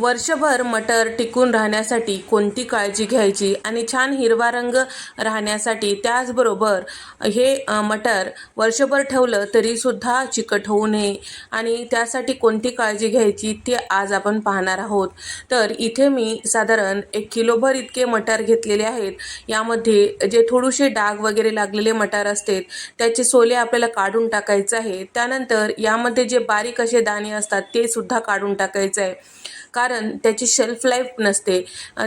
वर्षभर मटर टिकून राहण्यासाठी कोणती काळजी घ्यायची आणि छान हिरवा रंग राहण्यासाठी त्याचबरोबर हे मटर वर्षभर ठेवलं तरीसुद्धा चिकट होऊ नये आणि त्यासाठी कोणती काळजी घ्यायची ते आज आपण पाहणार आहोत. तर इथे मी साधारण एक किलोभर इतके मटार घेतलेले आहेत. यामध्ये जे थोडेसे डाग वगैरे लागलेले मटार असतात त्याचे सोले आपल्याला काढून टाकायचं आहे. त्यानंतर यामध्ये जे बारीक असे दाणे असतात ते सुद्धा काढून टाकायचं आहे. कारण त्याची शेल्फ लाईफ नसते.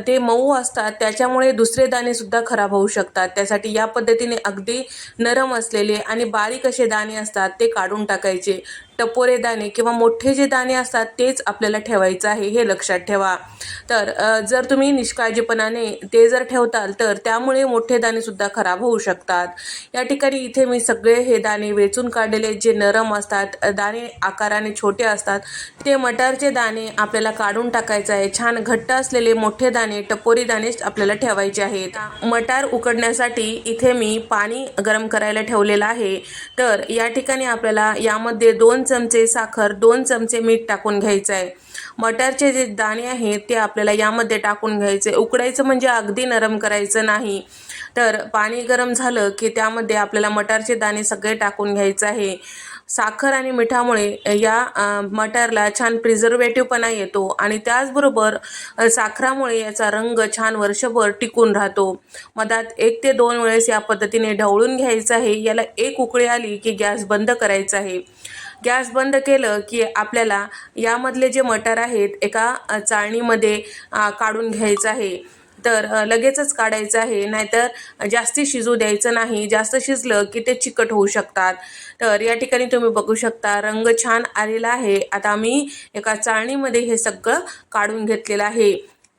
ते मऊ असतात त्याच्यामुळे दुसरे दाणेसुद्धा खराब होऊ शकतात. त्यासाठी या पद्धतीने अगदी नरम असलेले आणि बारीक असे दाणे असतात ते काढून टाकायचे. टपोरे दाणे किंवा मोठे जे दाणे असतात तेच आपल्याला ठेवायचं आहे हे लक्षात ठेवा. तर जर तुम्ही निष्काळजीपणाने ते जर ठेवताल तर त्यामुळे मोठे दाणेसुद्धा खराब होऊ शकतात. या ठिकाणी इथे मी सगळे हे दाणे वेचून काढलेले जे नरम असतात दाणे आकाराने छोटे असतात ते मटारचे दाणे आपल्याला काढून टाकायचं आहे. छान घट्ट असलेले मोठे दाणे टपोरी दाणे आपल्याला ठेवायचे आहेत. मटार उकडण्यासाठी इथे मी पाणी गरम करायला ठेवलेलं आहे. तर या ठिकाणी आपल्याला यामध्ये दोन चमचे साखर दोन चमचे मीठ टाकून घ्यायचं आहे मटारचे जे दाणे आहेत ते आपल्याला यामध्ये टाकून घ्यायचे. उकडायचं म्हणजे अगदी नरम करायचं नाही. तर पाणी गरम झालं की त्यामध्ये आपल्याला मटारचे दाणे सगळे टाकून घ्यायचं आहे. साखर आणि मिठामुळे या मटारला छान प्रिझर्वेटिव्हपणा येतो आणि त्याचबरोबर साखरामुळे याचा रंग छान वर्षभर टिकून राहतो. मधात एक ते दोन वेळेस या पद्धतीने ढवळून घ्यायचं आहे. याला एक उकळी आली की गॅस बंद करायचा आहे. गॅस बंद केलं की आपल्याला यामधले जे मटार आहेत एका चाळणीमध्ये काढून घ्यायचं आहे. तर लगेचच काढायचं आहे नाहीतर जास्ती शिजू द्यायचं नाही जास्त शिजलं की ते चिकट होऊ शकतात. तर या ठिकाणी तुम्ही बघू शकता रंग छान आलेला आहे. आता मी एका चाळणीमध्ये हे सगळं काढून घेतलेलं आहे.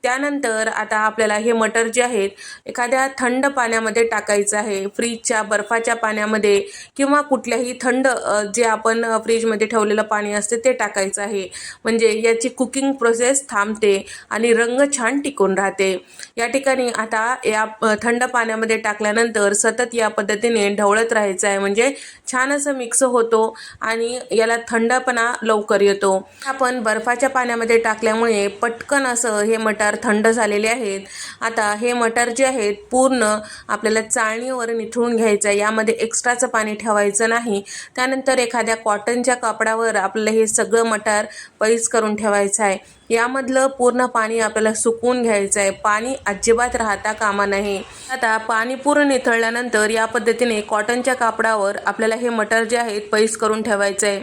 त्यानंतर आता आपल्याला हे मटर जे आहेत एखाद्या थंड पाण्यामध्ये टाकायचं आहे फ्रीजच्या बर्फाच्या पाण्यामध्ये किंवा कुठल्याही थंड जे आपण फ्रीजमध्ये ठेवलेलं पाणी असते ते टाकायचं आहे. म्हणजे याची कुकिंग प्रोसेस थांबते आणि रंग छान टिकून राहते. या ठिकाणी आता या थंड पाण्यामध्ये टाकल्यानंतर सतत या पद्धतीने ढवळत राहायचं आहे. म्हणजे छान असं मिक्स होतो आणि याला थंडपणा लवकर येतो. आपण बर्फाच्या पाण्यामध्ये टाकल्यामुळे पटकन असं हे मटार थंड झालेले आहेत. आता हे मटार जे आहेत पूर्ण आपल्याला चाळणीवर निथळून घ्यायचं आहे. यामध्ये एक्स्ट्राचं पाणी ठेवायचं नाही. त्यानंतर एखाद्या कॉटनच्या कापडावर आपलं हे सगळं मटार पैस करून ठेवायचं आहे. यामधलं पूर्ण पाणी आपल्याला सुकवून घ्यायचं आहे पाणी अजिबात राहता कामा नये. आता पाणी पूर्ण निथळल्यानंतर या पद्धतीने कॉटनच्या कापडावर आपल्याला हे मटर जे आहेत पैस करून ठेवायचं आहे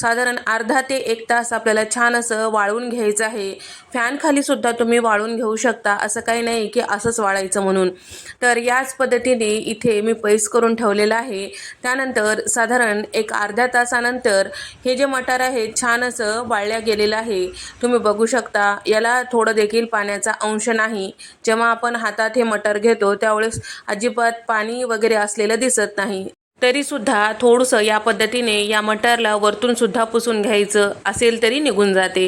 साधारण अर्धा ते एक तास आपल्याला छान असं वाळवून घ्यायचं आहे. फॅन खाली सुद्धा तुम्ही वाळून घेऊ शकता. असं काही नाही की असंच वाळायचं म्हणून. तर याच पद्धतीने इथे मी पैस करून ठेवलेलं आहे. त्यानंतर साधारण एक अर्ध्या तासानंतर हे जे मटार आहे छान असं वाळल्या गेलेलं आहे. तुम्ही बघू शकता. याला थोडं देखील पाण्याचा अंश नाही. जेव्हा आपण हातात हे मटर घेतो त्यावेळेस अजिबात पाणी वगैरे असलेलं दिसत नाही. तरीसुद्धा थोडंसं या पद्धतीने या मटारला वरतूनसुद्धा पुसून घ्यायचं असेल तरी निघून जाते.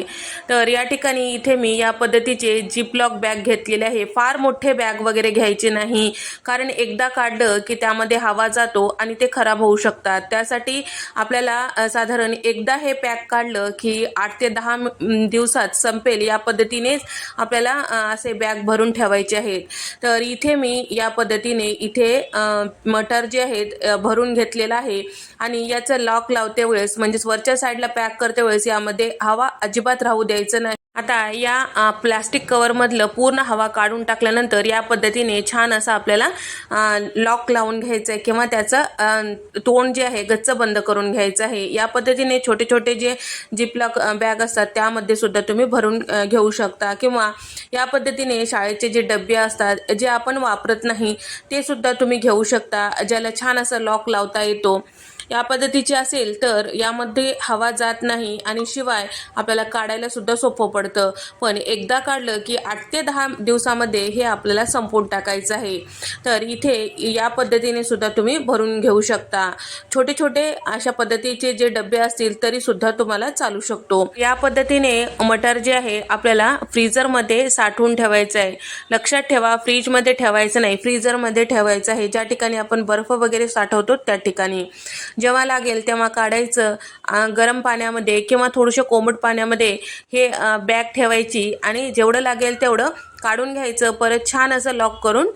तर या ठिकाणी इथे मी या पद्धतीचे जिपलॉक बॅग घेतलेले आहे. फार मोठे बॅग वगैरे घ्यायचे नाही कारण एकदा काढलं की त्यामध्ये हवा जातो आणि ते खराब होऊ शकतात. त्यासाठी आपल्याला साधारण एकदा हे पॅक काढलं की आठ ते दहा दिवसात संपेल या पद्धतीनेच आपल्याला असे बॅग भरून ठेवायचे आहेत. तर इथे मी या पद्धतीने इथे मटर जे आहेत भरून करून घेतलेला आहे. आणि याचं लॉक लावते वेळेस म्हणजेच वरच्या साईडला पॅक करते वेळेस यामध्ये हवा अजिबात राहू द्यायचं नाही. आता या प्लास्टिक कवरमधलं पूर्ण हवा काढून टाकल्यानंतर या पद्धतीने छान असं आपल्याला लॉक लावून घ्यायचं आहे किंवा त्याचं तोंड जे आहे गच्च बंद करून घ्यायचं आहे. या पद्धतीने छोटे छोटे जे जिपलॉक बॅग असतात त्यामध्ये सुद्धा तुम्ही भरून घेऊ शकता. किंवा या पद्धतीने शाळेचे जे डबे असतात जे आपण वापरत नाही ते सुद्धा तुम्ही घेऊ शकता. ज्याला छान असं लॉक लावता येतो. या पद्धतीची असेल तर यामध्ये हवा जात नाही आणि शिवाय आपल्याला काढायला सुद्धा सोपं पडतं. पण एकदा काढलं की आठ ते दहा दिवसामध्ये हे आपल्याला संपवून टाकायचं आहे. तर इथे या पद्धतीने सुद्धा तुम्ही भरून घेऊ शकता. छोटे छोटे अशा पद्धतीचे जे डबे असतील तरी सुद्धा तुम्हाला चालू शकतो. या पद्धतीने मटर जे आहे आपल्याला फ्रीजरमध्ये साठवून ठेवायचं आहे. लक्षात ठेवा फ्रीजमध्ये ठेवायचं नाही. फ्रीजरमध्ये ठेवायचं आहे. ज्या ठिकाणी आपण बर्फ वगैरे साठवतो त्या ठिकाणी. जेव्हा लागेल तेव्हा काढायचं गरम पाण्यामध्ये किंवा थोडंसं कोमट पाण्यामध्ये हे बॅग ठेवायची आणि जेवढं लागेल तेवढं काढून घ्यायचं. परत छान असं लॉक करून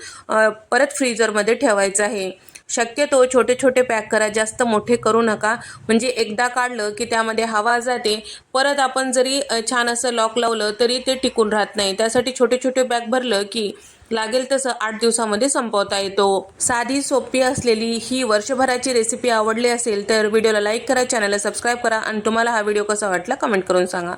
परत फ्रीजरमध्ये ठेवायचं आहे. शक्यतो छोटे छोटे पॅक करा जास्त मोठे करू नका. म्हणजे एकदा काढलं की त्यामध्ये हवा जाते. परत आपण जरी छान असं लॉक लावलं तरी ते टिकून राहत नाही. त्यासाठी छोटे छोटे बॅग भरलं की लागेल तसं आठ दिवसामध्ये संपवता येतो. साधी सोपी असलेली ही वर्षभराची रेसिपी आवडली असेल तर व्हिडिओला लाईक करा चॅनलला सबस्क्राईब करा आणि तुम्हाला हा व्हिडिओ कसा वाटला कमेंट करून सांगा.